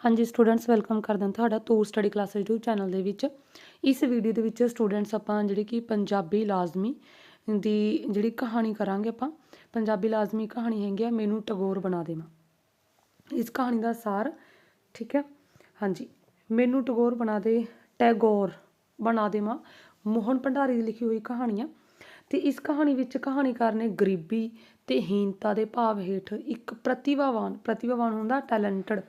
ਹਾਂਜੀ students welcome ਕਰਦੇ ਹਾਂ ਤੁਹਾਡਾ Toor study class YouTube channel ਦੇ ਵਿੱਚ। ਇਸ ਵੀਡੀਓ ਦੇ ਵਿੱਚ ਸਟੂਡੈਂਟਸ ਆਪਾਂ ਜਿਹੜੇ ਕਿ ਪੰਜਾਬੀ ਲਾਜ਼ਮੀ ਦੀ ਜਿਹੜੀ ਕਹਾਣੀ ਕਰਾਂਗੇ ਆਪਾਂ। ਪੰਜਾਬੀ ਲਾਜ਼ਮੀ ਕਹਾਣੀ ਹੈਗੀ ਆ, ਮੈਨੂੰ ਟਗੋਰ ਬਣਾ ਦੇਵਾਂ ਇਸ ਕਹਾਣੀ ਦਾ ਸਾਰ, ਠੀਕ ਹੈ ਹਾਂਜੀ, ਮੈਨੂੰ ਟਗੋਰ ਬਣਾ ਦੇ, ਟੈਗੋਰ ਬਣਾ ਦੇਵਾਂ ਮੋਹਨ ਭੰਡਾਰੀ ਦੀ ਲਿਖੀ ਹੋਈ ਕਹਾਣੀ ਆ। ਤੇ ਇਸ ਕਹਾਣੀ ਵਿੱਚ ਕਹਾਣੀਕਾਰ ਨੇ ਗਰੀਬੀ ਤੇ ਹੀਨਤਾ ਦੇ ਭਾਵ ਹੇਠ ਇੱਕ ਪ੍ਰਤਿਭਾਵਾਨ ਪ੍ਰਤਿਭਾਵਾਨ ਹੁੰਦਾ ਟੈਲੈਂਟਡ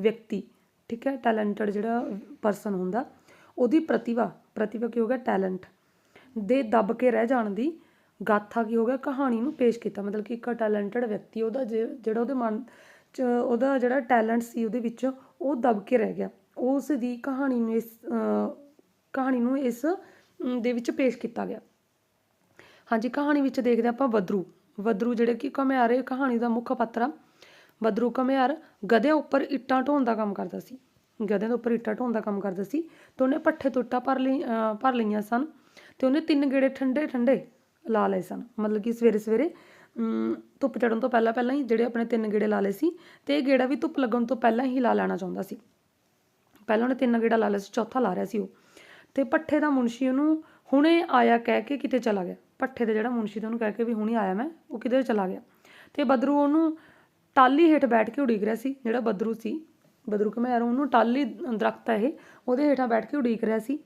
ਵਿਅਕਤੀ, ਠੀਕ ਹੈ ਟੈਲੈਂਟਡ ਜਿਹੜਾ ਪਰਸਨ ਹੁੰਦਾ, ਉਹਦੀ ਪ੍ਰਤਿਭਾ ਪ੍ਰਤਿਭਾ ਕੀ ਹੋ ਗਿਆ ਟੈਲੈਂਟ ਦੇ ਦੱਬ ਕੇ ਰਹਿ ਜਾਣ ਦੀ ਗਾਥਾ ਕੀ ਹੋ ਗਿਆ, ਕਹਾਣੀ ਨੂੰ ਪੇਸ਼ ਕੀਤਾ। ਮਤਲਬ ਕਿ ਇੱਕ ਟੈਲੈਂਟਡ ਵਿਅਕਤੀ, ਉਹਦਾ ਜੇ- ਜਿਹੜਾ ਉਹਦੇ ਮਨ 'ਚ, ਉਹਦਾ ਜਿਹੜਾ ਟੈਲੈਂਟ ਸੀ, ਉਹਦੇ ਵਿੱਚ ਉਹ ਦੱਬ ਕੇ ਰਹਿ ਗਿਆ। ਉਸ ਦੀ ਕਹਾਣੀ ਨੂੰ ਇਸ ਕਹਾਣੀ ਨੂੰ ਇਸ ਦੇ ਵਿੱਚ ਪੇਸ਼ ਕੀਤਾ ਗਿਆ। ਹਾਂਜੀ, ਕਹਾਣੀ ਵਿੱਚ ਦੇਖਦੇ ਆਪਾਂ ਬਦਰੂ ਬਦਰੂ ਜਿਹੜੇ ਕਿ ਘੁਮਿਆਰੇ ਕਹਾਣੀ ਦਾ ਮੁੱਖ ਪਾਤਰ ਆ। ਬਦਰੂ ਘੁਮਿਆਰ ਗਧਿਆਂ ਉੱਪਰ ਇੱਟਾਂ ਢੋਣ ਦਾ ਕੰਮ ਕਰਦਾ ਸੀ। ਗਧਿਆਂ ਦੇ ਉੱਪਰ ਇੱਟਾਂ ਢੋਣ ਦਾ ਕੰਮ ਕਰਦਾ ਸੀ ਤੇ ਉਹਨੇ ਪੱਠੇ ਤੋਂ ਇੱਟਾਂ ਭਰ ਲਈ ਭਰ ਲਈਆਂ ਸਨ ਤੇ ਉਹਨੇ ਤਿੰਨ ਗੇੜੇ ਠੰਡੇ ਠੰਡੇ ਲਾ ਲਏ ਸਨ। ਮਤਲਬ ਕਿ ਸਵੇਰੇ ਸਵੇਰੇ ਧੁੱਪ ਚੜਨ ਤੋਂ ਪਹਿਲਾਂ ਪਹਿਲਾਂ ਹੀ ਜਿਹੜੇ ਆਪਣੇ ਤਿੰਨ ਗੇੜੇ ਲਾ ਲਏ ਸੀ ਤੇ ਇਹ ਗੇੜਾ ਵੀ ਧੁੱਪ ਲੱਗਣ ਤੋਂ ਪਹਿਲਾਂ ਹੀ ਲਾ ਲੈਣਾ ਚਾਹੁੰਦਾ ਸੀ। ਪਹਿਲਾਂ ਉਹਨੇ ਤਿੰਨ ਗੇੜਾ ਲਾ ਲਿਆ ਸੀ, ਚੌਥਾ ਲਾ ਰਿਹਾ ਸੀ ਉਹ। ਤੇ ਪੱਠੇ ਦਾ ਮੁਨਸ਼ੀ ਉਹਨੂੰ ਹੁਣੇ ਆਇਆ ਕਹਿ ਕੇ ਕਿਤੇ ਚਲਾ ਗਿਆ। ਪੱਠੇ ਦੇ ਜਿਹੜਾ ਮੁਨਸ਼ੀ ਤੇ ਉਹਨੂੰ ਕਹਿ ਕੇ ਵੀ ਹੁਣੇ ਆਇਆ ਮੈਂ, ਉਹ ਕਿਤੇ ਚਲਾ ਗਿਆ। ਤੇ ਬਦਰੂ ਉਹਨੂੰ ਟਾਲੀ ਹੇਠ ਬੈਠ ਕੇ ਉਡੀਕ ਰਿਹਾ ਸੀ, ਜਿਹੜਾ ਬਦਰੂ ਸੀ। ਬਦਰੂ ਘਮਿਆਰ ਉਹਨੂੰ ਟਾਲੀ ਦਰਖਤ ਹੈ ਇਹ, ਉਹਦੇ ਹੇਠਾਂ ਬੈਠ ਕੇ ਉਡੀਕ ਰਿਹਾ ਸੀ।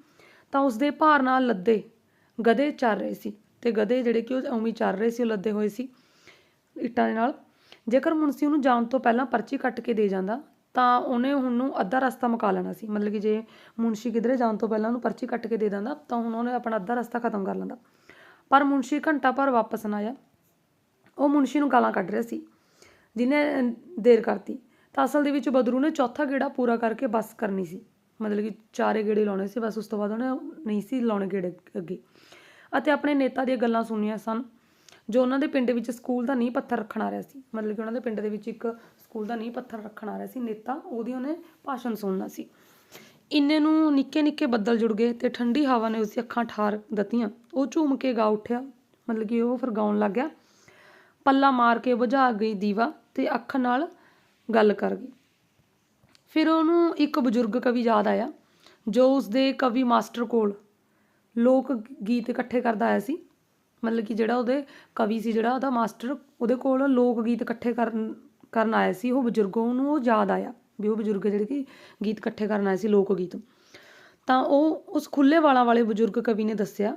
ਤਾਂ ਉਸਦੇ ਭਾਰ ਨਾਲ ਲੱਦੇ ਗਧੇ ਚੱਲ ਰਹੇ ਸੀ ਤੇ ਗਧੇ ਜਿਹੜੇ ਕਿ ਉਹ ਉਵੇਂ ਹੀ ਚੱਲ ਰਹੇ ਸੀ, ਉਹ ਲੱਦੇ ਹੋਏ ਸੀ ਇੱਟਾਂ ਦੇ ਨਾਲ। ਜੇਕਰ ਮੁਨਸੀ ਉਹਨੂੰ ਜਾਣ ਤੋਂ ਪਹਿਲਾਂ ਪਰਚੀ ਕੱਟ ਕੇ ਦੇ ਜਾਂਦਾ, ਤਾਂ ਉਹਨੇ ਹੁਣ ਨੂੰ ਅੱਧਾ ਰਸਤਾ ਮੁਕਾ ਲੈਣਾ ਸੀ। ਮਤਲਬ ਕਿ ਜੇ ਮੁਨਸ਼ੀ ਕਿਧਰੇ ਜਾਣ ਤੋਂ ਪਹਿਲਾਂ ਉਹਨੂੰ ਪਰਚੀ ਕੱਟ ਕੇ ਦੇ ਦਿੰਦਾ, ਤਾਂ ਹੁਣ ਉਹਨੇ ਆਪਣਾ ਅੱਧਾ ਰਸਤਾ ਖਤਮ ਕਰ ਲੈਂਦਾ। ਪਰ ਮੁਨਸ਼ੀ ਘੰਟਾ ਭਰ ਵਾਪਸ ਨਾ ਆਇਆ। ਉਹ ਮੁਨਸ਼ੀ ਨੂੰ ਗਾਲਾਂ ਕੱਢ ਰਿਹਾ ਸੀ। ਜਿਹਨੇ ਦੇਰ ਕਰਤੀ। ਤਾਂ ਅਸਲ ਦੇ ਵਿੱਚ ਬਦਰੂ ਨੇ ਚੌਥਾ ਗੇੜਾ ਪੂਰਾ ਕਰਕੇ ਬੱਸ ਕਰਨੀ ਸੀ। ਮਤਲਬ ਕਿ ਚਾਰੇ ਗੇੜੇ ਲਾਉਣੇ ਸੀ, ਬਸ ਉਸ ਤੋਂ ਬਾਅਦ ਉਹਨੇ ਨਹੀਂ ਸੀ ਲਾਉਣੇ ਗੇੜੇ ਅੱਗੇ। ਅਤੇ ਆਪਣੇ ਨੇਤਾ ਦੀਆਂ ਗੱਲਾਂ ਸੁਣੀਆਂ ਸਨ, ਜੋ ਉਹਨਾਂ ਦੇ ਪਿੰਡ ਵਿੱਚ ਸਕੂਲ ਦਾ ਨੀਂਹ ਪੱਥਰ ਰੱਖਣ ਆ ਰਿਹਾ ਸੀ। ਮਤਲਬ ਕਿ ਉਹਨਾਂ ਦੇ ਪਿੰਡ ਦੇ ਵਿੱਚ ਇੱਕ ਸਕੂਲ ਦਾ ਨੀਂਹ ਪੱਥਰ ਰੱਖਣ ਆ ਰਿਹਾ ਸੀ। ਨੇਤਾ ਉਹਦੀ ਉਹਨੇ ਭਾਸ਼ਣ ਸੁਣਨਾ ਸੀ। ਇੰਨੇ ਨੂੰ ਨਿੱਕੇ ਨਿੱਕੇ ਬੱਦਲ ਜੁੜ ਗਏ ਤੇ ਠੰਡੀ ਹਵਾ ਨੇ ਉਸਦੀ ਅੱਖਾਂ ਠਾਰ ਦਿੱਤੀਆਂ। ਉਹ ਝੂਮ ਕੇ ਗਾ ਉੱਠਿਆ। ਮਤਲਬ ਕਿ ਉਹ ਫਿਰ ਗਾਉਣ ਲੱਗ ਗਿਆ। ਪੱਲਾ ਮਾਰ ਕੇ ਬੁਝਾ ਗਈ ਦੀਵਾ ਤੇ ਅੱਖ ਨਾਲ ਗੱਲ ਕਰ ਗਈ। ਫਿਰ ਉਹਨੂੰ ਇੱਕ ਬਜ਼ੁਰਗ ਕਵੀ ਯਾਦ ਆਇਆ, ਜੋ ਉਸਦੇ ਕਵੀ ਮਾਸਟਰ ਕੋਲ ਲੋਕ ਗੀਤ ਇਕੱਠੇ ਕਰਦਾ ਆਇਆ ਸੀ। ਮਤਲਬ ਕਿ ਜਿਹੜਾ ਉਹਦੇ ਕਵੀ ਸੀ, ਜਿਹੜਾ ਉਹਦਾ ਮਾਸਟਰ, ਉਹਦੇ ਕੋਲ ਲੋਕ ਗੀਤ ਇਕੱਠੇ ਕਰਨ ਕਰਨ ਆਇਆ ਸੀ। ਉਹ ਬਜ਼ੁਰਗ ਉਹਨੂੰ ਉਹ ਯਾਦ ਆਇਆ ਵੀ ਉਹ ਬਜ਼ੁਰਗ ਜਿਹੜੇ ਕਿ ਗੀਤ ਇਕੱਠੇ ਕਰਨ ਆਏ ਸੀ ਲੋਕ ਗੀਤ। ਤਾਂ ਉਹ ਉਸ ਖੁੱਲੇ ਵਾਲਾਂ ਵਾਲੇ ਬਜ਼ੁਰਗ ਕਵੀ ਨੇ ਦੱਸਿਆ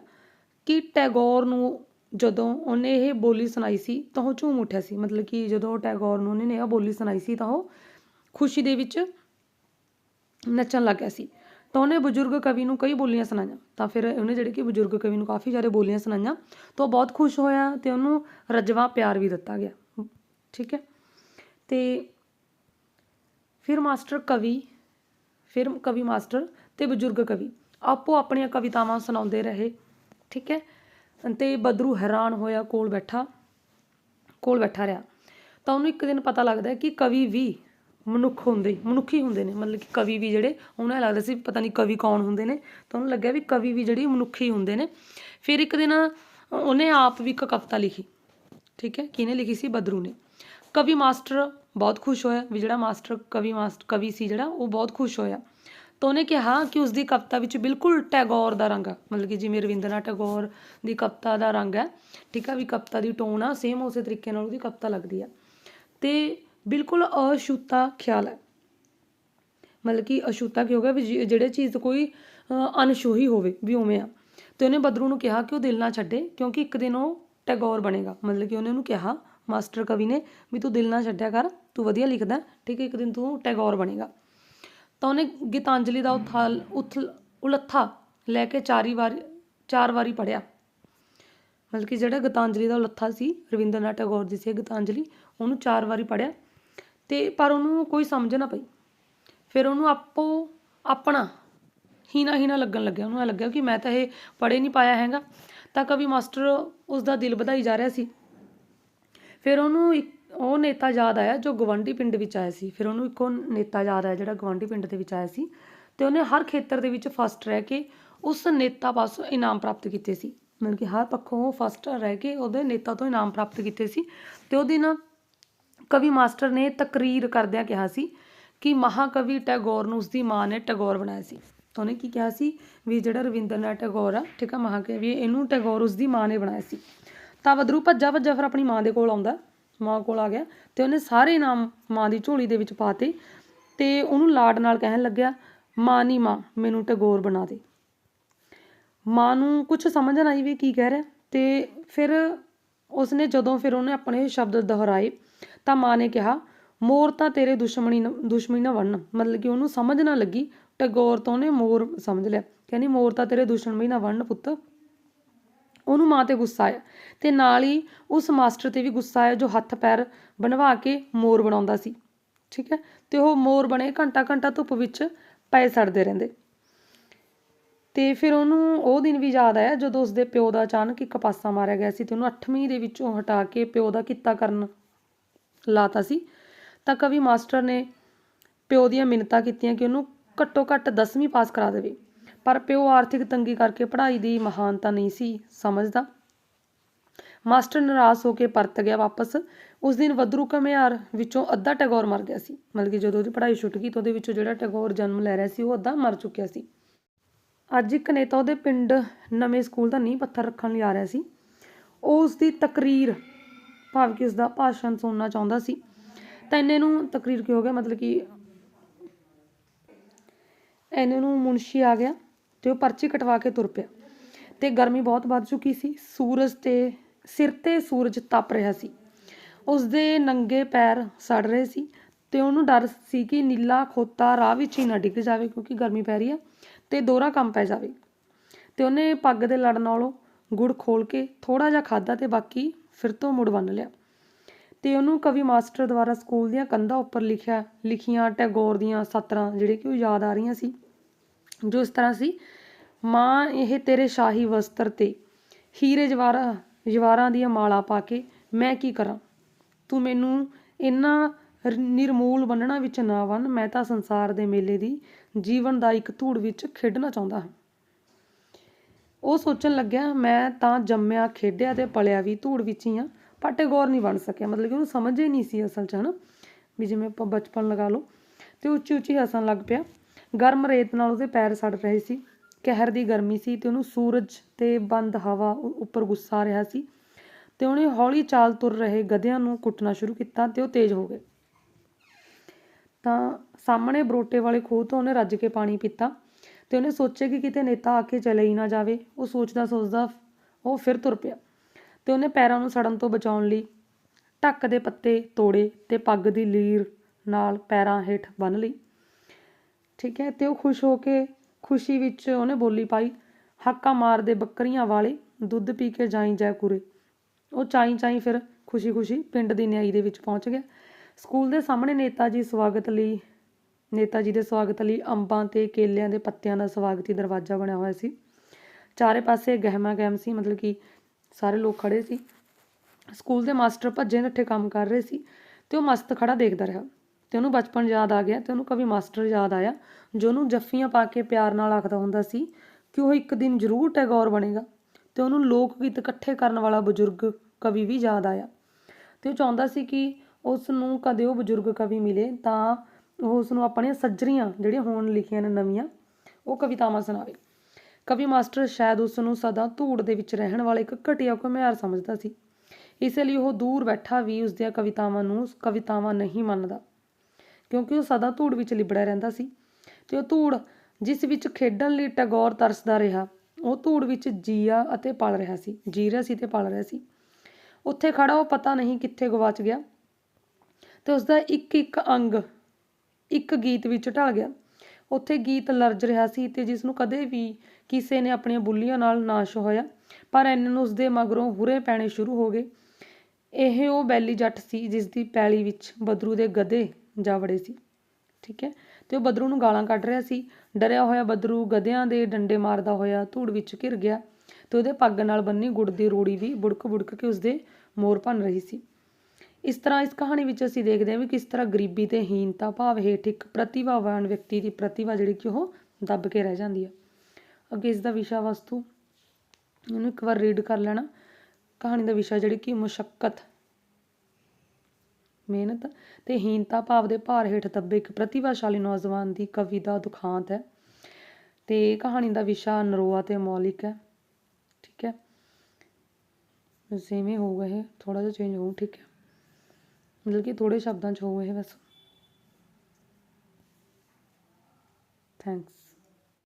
ਕਿ ਟੈਗੋਰ ਨੂੰ ਜਦੋਂ ਉਹਨੇ ਇਹ ਬੋਲੀ ਸੁਣਾਈ ਸੀ ਤਾਂ ਉਹ ਝੂਮ ਉੱਠਿਆ ਸੀ। ਮਤਲਬ ਕਿ ਜਦੋਂ ਟੈਗੋਰ ਨੂੰ ਉਹਨੇ ਇਹ ਬੋਲੀ ਸੁਣਾਈ ਸੀ ਤਾਂ ਉਹ ਖੁਸ਼ੀ ਦੇ ਵਿੱਚ ਨੱਚਣ ਲੱਗ ਗਿਆ ਸੀ। ਤਾਂ ਉਹਨੇ ਬਜ਼ੁਰਗ ਕਵੀ ਨੂੰ ਕਈ ਬੋਲੀਆਂ ਸੁਣਾਈਆਂ। ਤਾਂ ਫਿਰ ਉਹਨੇ ਜਿਹੜੇ ਕਿ ਬਜ਼ੁਰਗ ਕਵੀ ਨੂੰ ਕਾਫੀ ਸਾਰੇ ਬੋਲੀਆਂ ਸੁਣਾਈਆਂ। ਤਾਂ ਉਹ ਬਹੁਤ ਖੁਸ਼ ਹੋਇਆ ਤੇ ਉਹਨੂੰ ਰਜਵਾ ਪਿਆਰ ਵੀ ਦਿੱਤਾ ਗਿਆ। ਠੀਕ ਹੈ? ਤੇ ਫਿਰ ਮਾਸਟਰ ਕਵੀ, ਫਿਰ ਕਵੀ ਮਾਸਟਰ ਤੇ ਬਜ਼ੁਰਗ ਕਵੀ ਆਪੋ ਆਪਣੀਆਂ ਕਵਿਤਾਵਾਂ ਸੁਣਾਉਂਦੇ ਰਹੇ। ਠੀਕ ਹੈ? ਤੇ ਬਦਰੂ ਹੈਰਾਨ ਹੋਇਆ, ਕੋਲ ਬੈਠਾ ਕੋਲ ਬੈਠਾ ਰਿਹਾ। ਤਾਂ ਉਹਨੂੰ ਇੱਕ ਦਿਨ ਪਤਾ ਲੱਗਦਾ ਕਿ ਕਵੀ ਵੀ ਮਨੁੱਖ ਹੁੰਦੇ ਮਨੁੱਖੀ ਹੁੰਦੇ ਨੇ। ਮਤਲਬ ਕਿ ਕਵੀ ਵੀ ਜਿਹੜੇ, ਉਹਨਾਂ ਨੂੰ ਲੱਗਦਾ ਸੀ ਪਤਾ ਨਹੀਂ ਕਵੀ ਕੌਣ ਹੁੰਦੇ ਨੇ। ਤਾਂ ਉਹਨੂੰ ਲੱਗਿਆ ਵੀ ਕਵੀ ਵੀ ਜਿਹੜੀ ਮਨੁੱਖੀ ਹੁੰਦੇ ਨੇ। ਫਿਰ ਇੱਕ ਦਿਨ ਉਹਨੇ ਆਪ ਵੀ ਇੱਕ ਕਵਿਤਾ ਲਿਖੀ। ਠੀਕ ਹੈ, ਕਿਹਨੇ ਲਿਖੀ ਸੀ? ਬਦਰੂ ਨੇ। ਕਵੀ ਮਾਸਟਰ ਬਹੁਤ ਖੁਸ਼ ਹੋਇਆ। ਵੀ ਜਿਹੜਾ ਮਾਸਟਰ, ਕਵੀ ਮਾਸਟਰ, ਕਵੀ ਸੀ ਜਿਹੜਾ, ਉਹ ਬਹੁਤ ਖੁਸ਼ ਹੋਇਆ। ਤਾਂ ਉਹਨੇ ਕਿਹਾ ਕਿ ਉਸ ਦੀ ਕਵਿਤਾ ਵਿੱਚ ਬਿਲਕੁਲ ਟੈਗੋਰ ਦਾ ਰੰਗ ਆ। ਮਤਲਬ ਕਿ ਜਿਵੇਂ ਰਵਿੰਦਰਨਾਥ ਟੈਗੋਰ ਦੀ ਕਵਿਤਾ ਦਾ ਰੰਗ ਹੈ ਠੀਕ ਆ ਵੀ ਕਵਿਤਾ ਦੀ ਟੋਨ ਆ ਸੇਮ ਉਸੇ ਤਰੀਕੇ ਨਾਲ ਉਹਦੀ ਕਵਿਤਾ ਲੱਗਦੀ ਆ। ਤੇ ਬਿਲਕੁਲ ਅਛੂਤਾ ਖਿਆਲ ਹੈ। ਮਤਲਬ ਕਿ ਅਸ਼ੁੱਤਾ ਕੀ ਹੋ ਗਿਆ ਵੀ ਜਿ- ਜਿਹੜੇ ਚੀਜ਼ ਕੋਈ ਅ, ਅਨਸ਼ੋਹੀ ਹੋਵੇ ਵੀ ਉਵੇਂ ਆ। ਤੇ ਉਹਨੇ ਬਦਰੂ ਨੂੰ ਕਿਹਾ ਕਿ ਉਹ ਦਿਲ ਨਾ ਛੱਡੇ ਕਿਉਂਕਿ ਇੱਕ ਦਿਨ ਉਹ ਟੈਗੋਰ ਬਣੇਗਾ। ਮਤਲਬ ਕਿ ਉਹਨੇ ਉਹਨੂੰ ਕਿਹਾ ਮਾਸਟਰ ਕਵੀ ਨੇ ਵੀ ਤੂੰ ਦਿਲ ਨਾ ਛੱਡਿਆ ਕਰ ਤੂੰ ਵਧੀਆ ਲਿਖਦਾ ਠੀਕ ਹੈ ਇੱਕ ਦਿਨ ਤੂੰ ਟੈਗੋਰ ਬਣੇਗਾ। ਤਾਂ ਉਹਨੇ ਗੀਤਾਂਜਲੀ ਦਾ ਉਥਾਲ ਉਥਲ ਉਲੱਥਾ ਲੈ ਕੇ ਚਾਰੀ ਵਾਰ, ਚਾਰ ਵਾਰੀ ਪੜਿਆ ਮਤਲਬ ਕਿ ਜਿਹੜਾ ਗੀਤਾਂਜਲੀ ਦਾ ਉਲੱਥਾ ਸੀ, ਰਵਿੰਦਰਨਾਥ ਟੈਗੋਰ ਦੀ ਸੀ ਇਹ ਗੀਤਾਂਜਲੀ, ਉਹਨੂੰ ਚਾਰ ਵਾਰੀ ਪੜਿਆ ਤੇ ਪਰ ਉਹਨੂੰ ਕੋਈ ਸਮਝ ਨਾ ਪਈ। ਫਿਰ ਉਹਨੂੰ ਆਪੋ ਆਪਣਾ ਹੀਣਾ ਹੀਣਾ ਲੱਗਣ ਲੱਗਿਆ। ਉਹਨੂੰ ਇਹ ਲੱਗਿਆ ਕਿ ਮੈਂ ਤਾਂ ਇਹ ਪੜ੍ਹੇ ਨਹੀਂ ਪਾਇਆ ਹੈਗਾ। ਤਾਂ ਕਵੀ ਮਾਸਟਰ ਉਸ ਦਾ ਦਿਲ ਵਧਾਈ ਜਾ ਰਿਹਾ ਸੀ। ਫਿਰ ਉਹਨੂੰ ਇੱਕ ਉਹ ਨੇਤਾ ਯਾਦ ਆਇਆ ਜੋ ਗਵੰਡੀ ਪਿੰਡ ਵਿੱਚ ਆਇਆ ਸੀ। ਫਿਰ ਉਹਨੂੰ ਇੱਕੋ ਨੇਤਾ ਯਾਦ ਆਇਆ ਜਿਹੜਾ ਗਵਾਂਢੀ ਪਿੰਡ ਦੇ ਵਿੱਚ ਆਇਆ ਸੀ ਤੇ ਉਹਨੇ ਹਰ ਖੇਤਰ ਦੇ ਵਿੱਚ ਫਸਟ ਰਹਿ ਕੇ ਉਸ ਨੇਤਾ ਪਾਸੋਂ ਇਨਾਮ ਪ੍ਰਾਪਤ ਕੀਤੇ ਸੀ। ਮਤਲਬ ਕਿ ਹਰ ਪੱਖੋਂ ਉਹ ਫਸਟ ਰਹਿ ਕੇ ਉਹਦੇ ਨੇਤਾ ਤੋਂ ਇਨਾਮ ਪ੍ਰਾਪਤ ਕੀਤੇ ਸੀ ਤੇ ਉਹਦੀ ਨਾ ਕਵੀ ਮਾਸਟਰ ਨੇ ਤਕਰੀਰ ਕਰਦਿਆਂ ਕਿਹਾ ਸੀ ਕਿ ਮਹਾਕਵੀ ਟੈਗੋਰ ਨੂੰ ਉਸਦੀ ਮਾਂ ਨੇ ਟੈਗੋਰ ਬਣਾਇਆ ਸੀ। ਤਾਂ ਉਹਨੇ ਕੀ ਕਿਹਾ ਸੀ? ਵੀ ਜਿਹੜਾ ਰਵਿੰਦਰਨਾਥ ਟੈਗੋਰ ਆ, ਠੀਕ ਆ ਮਹਾਕਵੀ, ਇਹਨੂੰ ਟੈਗੋਰ ਉਸਦੀ ਮਾਂ ਨੇ ਬਣਾਇਆ ਸੀ। ਤਾਂ ਬਦਰੂ ਭੱਜਾ ਭੱਜਾ ਫਿਰ ਆਪਣੀ ਮਾਂ ਦੇ ਕੋਲ ਆਉਂਦਾ। ਮਾਂ ਕੋਲ ਆ ਗਿਆ ਤੇ ਉਹਨੇ ਸਾਰੇ ਇਨਾਮ ਮਾਂ ਦੀ ਝੋਲੀ ਦੇ ਵਿੱਚ ਪਾਤੇ ਤੇ ਉਹਨੂੰ ਲਾਡ ਨਾਲ ਕਹਿਣ ਲੱਗਿਆ, ਮਾਂ ਨੀ ਮਾਂ, ਮੈਨੂੰ ਟੈਗੋਰ ਬਣਾ ਦੇ। ਮਾਂ ਨੂੰ ਕੁਝ ਸਮਝ ਨਾ ਆਈ ਵੀ ਕੀ ਕਹਿ ਰਿਹਾ ਤੇ ਫਿਰ ਉਸਨੇ ਜਦੋਂ ਫਿਰ ਉਹਨੇ ਆਪਣੇ ਸ਼ਬਦ ਦੁਹਰਾਏ ਤਾਂ ਮਾਂ ਨੇ ਕਿਹਾ, ਮੋਰ ਤਾਂ ਤੇਰੇ ਦੁਸ਼ਮਣੀ ਦੁਸ਼ਮਣੀ ਨਾ ਬਣਨ। ਮਤਲਬ ਕਿ ਉਹਨੂੰ ਸਮਝ ਨਾ ਲੱਗੀ, ਟੈਗੋਰ ਤੋਂ ਉਹਨੇ ਮੋਰ ਸਮਝ ਲਿਆ। ਕਹਿੰਦੀ, ਮੋਰ ਤਾਂ ਤੇਰੇ ਦੁਸ਼ਮਣੀ ਨਾ ਬਣਨ ਪੁੱਤ। ਉਹਨੂੰ ਮਾਂ ਤੇ ਗੁੱਸਾ ਆਇਆ ਤੇ ਨਾਲ ਹੀ ਉਸ ਮਾਸਟਰ ਤੇ ਵੀ ਗੁੱਸਾ ਆਇਆ ਜੋ ਹੱਥ ਪੈਰ ਬਣਵਾ ਕੇ ਮੋਰ ਬਣਾਉਂਦਾ ਸੀ, ਠੀਕ ਹੈ? ਤੇ ਉਹ ਮੋਰ ਬਣੇ ਘੰਟਾ ਘੰਟਾ ਧੁੱਪ ਵਿੱਚ ਪਏ ਸੜਦੇ ਰਹਿੰਦੇ। ਤੇ ਫਿਰ ਉਹਨੂੰ ਉਹ ਦਿਨ ਵੀ ਯਾਦ ਆਇਆ ਜਦੋਂ ਉਸਦੇ ਪਿਓ ਦਾ ਅਚਾਨਕ ਇੱਕ ਪਾਸਾ ਮਾਰਿਆ ਗਿਆ ਸੀ ਤੇ ਉਹਨੂੰ 8ਵੀਂ ਦੇ ਵਿੱਚੋਂ ਹਟਾ ਕੇ ਪਿਓ ਦਾ ਕਿੱਤਾ ਕਰਨ ਲਾਤਾ ਸੀ। ਤਾਂ ਕਵੀ ਮਾਸਟਰ ਨੇ ਪਿਓ ਦੀਆਂ ਮਿੰਨਤਾਂ ਕੀਤੀਆਂ ਕਿ ਉਹਨੂੰ ਘੱਟੋ ਘੱਟ 10ਵੀਂ ਪਾਸ ਕਰਾ ਦੇਵੇ। ਪਰ ਪਿਓ ਆਰਥਿਕ ਤੰਗੀ ਕਰਕੇ ਪੜ੍ਹਾਈ ਦੀ ਮਹਾਨਤਾ ਨਹੀਂ ਸੀ ਸਮਝਦਾ। ਮਾਸਟਰ ਨਿਰਾਸ਼ ਹੋ ਕੇ ਪਰਤ ਗਿਆ ਵਾਪਸ। ਉਸ ਦਿਨ ਵਦਰੂ ਘਮਿਆਰ ਵਿੱਚੋਂ ਅੱਧਾ ਟੈਗੋਰ ਮਰ ਗਿਆ ਸੀ। ਮਤਲਬ ਕਿ ਜਦੋਂ ਉਹਦੀ ਪੜ੍ਹਾਈ ਛੁੱਟ ਗਈ ਤਾਂ ਉਹਦੇ ਵਿੱਚੋਂ ਜਿਹੜਾ ਟੈਗੋਰ ਜਨਮ ਲੈ ਰਿਹਾ ਸੀ ਉਹ ਅੱਧਾ ਮਰ ਚੁੱਕਿਆ ਸੀ। ਅੱਜ ਇੱਕ ਨੇਤਾ ਉਹਦੇ ਪਿੰਡ ਨਵੇਂ ਸਕੂਲ ਦਾ ਨੀਂਹ ਪੱਥਰ ਰੱਖਣ ਲਈ ਆ ਰਿਹਾ ਸੀ। ਉਹ ਉਸ ਦੀ ਤਕਰੀਰ, ਭਾਵ ਕਿ ਉਸ ਦਾ ਭਾਸ਼ਣ ਸੁਣਨਾ ਚਾਹੁੰਦਾ ਸੀ। ਤਾਂ ਇਹਨੇ ਨੂੰ ਤਕਰੀਰ ਕੀ ਹੋ ਗਿਆ? ਮਤਲਬ ਕਿ ਇਹਨੇ ਨੂੰ ਮੁਨਸ਼ੀ ਆ ਗਿਆ। ਤੇ ਉਹ ਪਰਚੀ ਕਟਵਾ ਕੇ ਤੁਰ ਪਿਆ। ਤੇ ਗਰਮੀ ਬਹੁਤ ਵੱਧ ਚੁੱਕੀ ਸੀ। ਸੂਰਜ ਤੇ ਸਿਰ ਤੇ ਸੂਰਜ ਤਪ ਰਿਹਾ ਸੀ। ਉਸ ਦੇ ਨੰਗੇ ਪੈਰ ਸੜ ਰਹੇ ਸੀ ਤੇ ਉਹਨੂੰ ਡਰ ਸੀ ਕਿ ਨੀਲਾ ਖੋਤਾ ਰਾਹ ਵਿੱਚ ਹੀ ਨਾ ਡਿੱਗ ਜਾਵੇ ਕਿਉਂਕਿ ਗਰਮੀ ਪੈ ਰਹੀ ਆ ਤੇ ਦੋਹਰਾ ਕੰਮ ਪੈ ਜਾਵੇ। ਤੇ ਉਹਨੇ ਪੱਗ ਦੇ ਲੜ ਨਾਲੋਂ ਗੁੜ ਖੋਲ ਕੇ ਥੋੜਾ ਜਿਹਾ ਖਾਦਾ ਤੇ ਬਾਕੀ ਫਿਰ ਤੋਂ ਮੁੜ ਬੰਨ ਲਿਆ। ਤੇ ਉਹਨੂੰ ਕਵੀ ਮਾਸਟਰ ਦੁਆਰਾ ਸਕੂਲ ਦੀਆਂ ਕੰਧਾਂ ਉੱਪਰ ਲਿਖਿਆ, ਲਿਖੀਆਂ ਟੈਗੋਰ ਦੀਆਂ ਸਤਰਾਂ ਜਿਹੜੇ ਕਿ ਉਹ ਯਾਦ ਆ ਰਹੀਆਂ ਸੀ। ਜੋ ਇਸ ਤਰ੍ਹਾਂ ਸੀ, ਮਾਂ ਇਹ ਤੇਰੇ ਸ਼ਾਹੀ ਵਸਤਰ ਤੇ ਹੀਰੇ ਜਵਾਰਾ, ਜਵਾਰਾਂ ਦੀਆਂ ਮਾਲਾ ਪਾ ਕੇ ਮੈਂ ਕੀ ਕਰਾਂ? ਤੂੰ ਮੈਨੂੰ ਇੰਨਾ ਨਿਰਮੂਲ ਬੰਨਣਾ ਵਿੱਚ ਨਾ ਬੰਨ ਮੈਂ ਤਾਂ ਸੰਸਾਰ ਦੇ ਮੇਲੇ ਦੀ ਜੀਵਨ ਦਾ ਇੱਕ ਧੂੜ ਵਿੱਚ ਖੇਡਣਾ ਚਾਹੁੰਦਾ ਹਾਂ। ਉਹ ਸੋਚਣ ਲੱਗਿਆ, ਮੈਂ ਤਾਂ ਜੰਮਿਆ, ਖੇਡਿਆ ਤੇ ਪਲਿਆ ਵੀ ਧੂੜ ਵਿੱਚ ਹੀ ਆ, ਪਰ ਟੈਗੋਰ ਨਹੀਂ ਬਣ ਸਕਿਆ। ਮਤਲਬ ਕਿ ਉਹਨੂੰ ਸਮਝ ਹੀ ਨਹੀਂ ਸੀ ਅਸਲ 'ਚ, ਹਨਾ? ਵੀ ਜਿਵੇਂ ਆਪਾਂ ਬਚਪਨ ਲਗਾ ਲਓ, ਤੇ ਉੱਚੀ ਉੱਚੀ ਹੱਸਣ ਲੱਗ ਪਿਆ। ਗਰਮ ਰੇਤ ਨਾਲ ਉਹਦੇ ਪੈਰ ਸੜ ਰਹੇ ਸੀ। ਕਹਿਰ ਦੀ ਗਰਮੀ ਸੀ ਤੇ ਉਹਨੂੰ ਸੂਰਜ ਤੇ ਬੰਦ ਹਵਾ ਉੱਪਰ ਗੁੱਸਾ ਆ ਰਿਹਾ ਸੀ। ਤੇ ਉਹਨੇ ਹੌਲੀ ਚਾਲ ਤੁਰ ਰਹੇ ਗਧਿਆਂ ਨੂੰ ਕੁੱਟਣਾ ਸ਼ੁਰੂ ਕੀਤਾ ਤੇ ਉਹ ਤੇਜ਼ ਹੋ ਗਏ। ਤਾਂ ਸਾਹਮਣੇ ਬਰੋਟੇ ਵਾਲੇ ਖੂਹ ਤੋਂ ਉਹਨੇ ਰੱਜ ਕੇ ਪਾਣੀ ਪੀਤਾ ਤੇ ਉਹਨੇ ਸੋਚਿਆ ਕਿ ਕਿਤੇ ਨੇਤਾ ਆ ਕੇ ਚਲੇ ਹੀ ਨਾ ਜਾਵੇ। ਉਹ ਸੋਚਦਾ ਸੋਚਦਾ ਉਹ ਫਿਰ ਤੁਰ ਪਿਆ ਤੇ ਉਹਨੇ ਪੈਰਾਂ ਨੂੰ ਸੜਨ ਤੋਂ ਬਚਾਉਣ ਲਈ ਢੱਕ ਦੇ ਪੱਤੇ ਤੋੜੇ ਤੇ ਪੱਗ ਦੀ ਲੀਰ ਨਾਲ ਪੈਰਾਂ ਹੇਠ ਬੰਨ੍ਹ ਲਈ। ਠੀਕ ਹੈ, ਤੇ ਉਹ ਖੁਸ਼ ਹੋ ਕੇ ਖੁਸ਼ੀ ਵਿੱਚ ਉਹਨੇ ਬੋਲੀ ਪਾਈ, ਹਾਕਾ ਮਾਰਦੇ ਬੱਕਰੀਆਂ ਵਾਲੇ, ਦੁੱਧ ਪੀ ਕੇ ਜਾਈ ਜੈ ਕੁਰੇ ਉਹ ਚਾਈ ਚਾਈ ਫਿਰ ਖੁਸ਼ੀ ਖੁਸ਼ੀ ਪਿੰਡ ਦੀ ਨਿਆਈ ਦੇ ਵਿੱਚ ਪਹੁੰਚ ਗਿਆ। ਸਕੂਲ ਦੇ ਸਾਹਮਣੇ ਨੇਤਾ ਜੀ ਸਵਾਗਤ ਲਈ ਨੇਤਾ ਜੀ ਦੇ ਸਵਾਗਤ ਲਈ ਅੰਬਾਂ ਤੇ ਕੇਲਿਆਂ ਦੇ ਪੱਤਿਆਂ ਦਾ ਸਵਾਗਤੀ ਦਰਵਾਜ਼ਾ ਬਣਿਆ ਹੋਇਆ ਸੀ। ਚਾਰੇ ਪਾਸੇ ਗਹਿਮਾ ਗਹਿਮ ਸੀ, ਮਤਲਬ ਕਿ ਸਾਰੇ ਲੋਕ ਖੜੇ ਸੀ। ਸਕੂਲ ਦੇ ਮਾਸਟਰ ਭੱਜੇ ਨੱਠੇ ਕੰਮ ਕਰ ਰਹੇ ਸੀ, ਤੇ ਉਹ ਮਸਤ ਖੜਾ ਦੇਖਦਾ ਰਿਹਾ। ਤੇ ਉਹਨੂੰ ਬਚਪਨ ਯਾਦ ਆ ਗਿਆ ਤੇ ਉਹਨੂੰ ਕਵੀ ਮਾਸਟਰ ਯਾਦ ਆਇਆ, ਜੋ ਉਹਨੂੰ ਜੱਫੀਆਂ ਪਾ ਕੇ ਪਿਆਰ ਨਾਲ ਆਖਦਾ ਹੁੰਦਾ ਸੀ ਕਿ ਉਹ ਇੱਕ ਦਿਨ ਜ਼ਰੂਰ ਟੈਗੋਰ ਬਣੇਗਾ ਤੇ ਉਹਨੂੰ ਲੋਕ ਗੀਤ ਇਕੱਠੇ ਕਰਨ ਵਾਲਾ ਬਜ਼ੁਰਗ ਕਵੀ ਵੀ ਯਾਦ ਆਇਆ। ਤੇ ਉਹ ਚਾਹੁੰਦਾ ਸੀ ਕਿ ਉਸ ਨੂੰ ਕਦੇ ਉਹ ਬਜ਼ੁਰਗ ਕਵੀ ਮਿਲੇ ਤਾਂ ਉਹ ਉਸ ਨੂੰ ਆਪਣੀਆਂ ਸੱਜਰੀਆਂ ਜਿਹੜੀਆਂ ਹੁਣ ਲਿਖੀਆਂ ਨੇ ਨਵੀਆਂ, ਉਹ ਕਵਿਤਾਵਾਂ ਸੁਣਾਵੇ। ਕਵੀ ਮਾਸਟਰ ਸ਼ਾਇਦ ਉਸ ਨੂੰ ਸਦਾ ਧੂੜ ਦੇ ਵਿੱਚ ਰਹਿਣ ਵਾਲਾ ਇੱਕ ਘਟੀਆ ਘੁਮਿਆਰ ਸਮਝਦਾ ਸੀ। ਇਸੇ ਲਈ ਉਹ ਦੂਰ ਬੈਠਾ ਵੀ ਉਸ ਦੀਆਂ ਕਵਿਤਾਵਾਂ ਨੂੰ ਕਵਿਤਾਵਾਂ ਨਹੀਂ ਮੰਨਦਾ। ਕਿਉਂਕਿ ਉਹ ਸਦਾ ਧੂੜ ਵਿੱਚ ਲਿਬੜਿਆ ਰਹਿੰਦਾ ਸੀ। ਤੇ ਉਹ ਧੂੜ ਜਿਸ ਵਿੱਚ ਖੇਡਣ ਲਈ ਟੈਗੋਰ ਤਰਸਦਾ ਰਿਹਾ, ਉਹ ਧੂੜ ਵਿੱਚ ਜੀਆ ਅਤੇ ਪਲ ਰਿਹਾ ਸੀ ਜੀ ਰਿਹਾ ਸੀ ਤੇ ਪਲ ਰਿਹਾ ਸੀ। ਉੱਥੇ ਖੜਾ ਉਹ ਪਤਾ ਨਹੀਂ ਕਿੱਥੇ ਗਵਾਚ ਗਿਆ ਤੇ ਉਸ ਦਾ ਇੱਕ ਇੱਕ ਅੰਗ, ਇੱਕ ਗੀਤ ਵਿੱਚ ਢਲ ਗਿਆ। ਉੱਥੇ ਗੀਤ ਲਰਜ ਰਿਹਾ ਸੀ ਤੇ ਜਿਸ ਨੂੰ ਕਦੇ ਵੀ ਕਿਸੇ ਨੇ ਆਪਣੀਆਂ ਬੁੱਲੀਆਂ ਨਾਲ ਨਾਸ਼ ਹੋਇਆ ਪਰ ਐਨ ਨੂੰ ਉਸਦੇ ਮਗਰੋਂ ਹੁਰੇ ਪੈਣੇ ਸ਼ੁਰੂ ਹੋ ਗਏ। ਇਹ ਉਹ ਬੈਲੀ ਜੱਟ ਸੀ ਜਿਸ ਦੀ ਪੈਲੀ ਵਿੱਚ ਬਦਰੂ ਦੇ ਗਧੇ ਜਾ ਵੜੇ ਸੀ, ਠੀਕ ਹੈ। ਤੇ ਉਹ ਬਦਰੂ ਨੂੰ ਗਾਲਾਂ ਕੱਢ ਰਿਹਾ ਸੀ। ਡਰਿਆ ਹੋਇਆ ਬਦਰੂ ਗਧਿਆਂ ਦੇ ਡੰਡੇ ਮਾਰਦਾ ਹੋਇਆ ਧੂੜ ਵਿੱਚ ਘਿਰ ਗਿਆ ਤੇ ਉਹਦੇ ਪੱਗ ਨਾਲ ਬੰਨੀ ਗੁੜ ਦੀ ਰੋੜੀ ਵੀ ਬੁੜਕ ਬੁੜਕ ਕੇ ਉਸਦੇ ਮੋਰ ਭੰਨ ਰਹੀ ਸੀ। ਇਸ ਤਰ੍ਹਾਂ ਇਸ ਕਹਾਣੀ ਵਿੱਚ ਅਸੀਂ ਦੇਖਦੇ ਹਾਂ ਵੀ ਕਿਸ ਤਰ੍ਹਾਂ ਗਰੀਬੀ ਤੇ ਹੀਨਤਾ ਭਾਵ ਹੇਠ ਇੱਕ ਪ੍ਰਤਿਭਾਵਾਨ ਵਿਅਕਤੀ ਦੀ ਪ੍ਰਤਿਭਾ ਜਿਹੜੀ ਕਿ ਉਹ ਦੱਬ ਕੇ ਰਹਿ ਜਾਂਦੀ ਹੈ। ਅੱਗੇ ਇਸ ਦਾ ਵਿਸ਼ਾ ਵਸਤੂ, ਇਹਨੂੰ ਇੱਕ ਵਾਰ ਰੀਡ ਕਰ ਲੈਣਾ। ਕਹਾਣੀ ਦਾ ਵਿਸ਼ਾ ਜਿਹੜੀ ਕਿ ਮੁਸ਼ੱਕਤ ਮਿਹਨਤ ਤੇ ਹੀਨਤਾ ਭਾਵ ਦੇ ਭਾਰ ਹੇਠ ਦੱਬੇ ਇੱਕ ਪ੍ਰਤਿਭਾਸ਼ਾਲੀ ਨੌਜਵਾਨ ਦੀ ਕਵੀ ਦਾ ਦੁਖਾਂਤ ਹੈ। ਤੇ ਕਹਾਣੀ ਦਾ ਵਿਸ਼ਾ ਨਰੋਆ ਤੇ ਮੌਲਿਕ ਹੈ। ਠੀਕ ਹੈ? ਸੇਮ ਹੀ ਹੋਊਗਾ ਇਹ ਥੋੜਾ ਜਿਹਾ ਚੇਂਜ ਹੋਊ, ਠੀਕ ਹੈ? ਮਤਲਬ ਕਿ ਥੋੜੇ ਸ਼ਬਦਾਂ 'ਚ ਹੋਊ ਇਹ ਬਸ। ਥੈਂਕਸ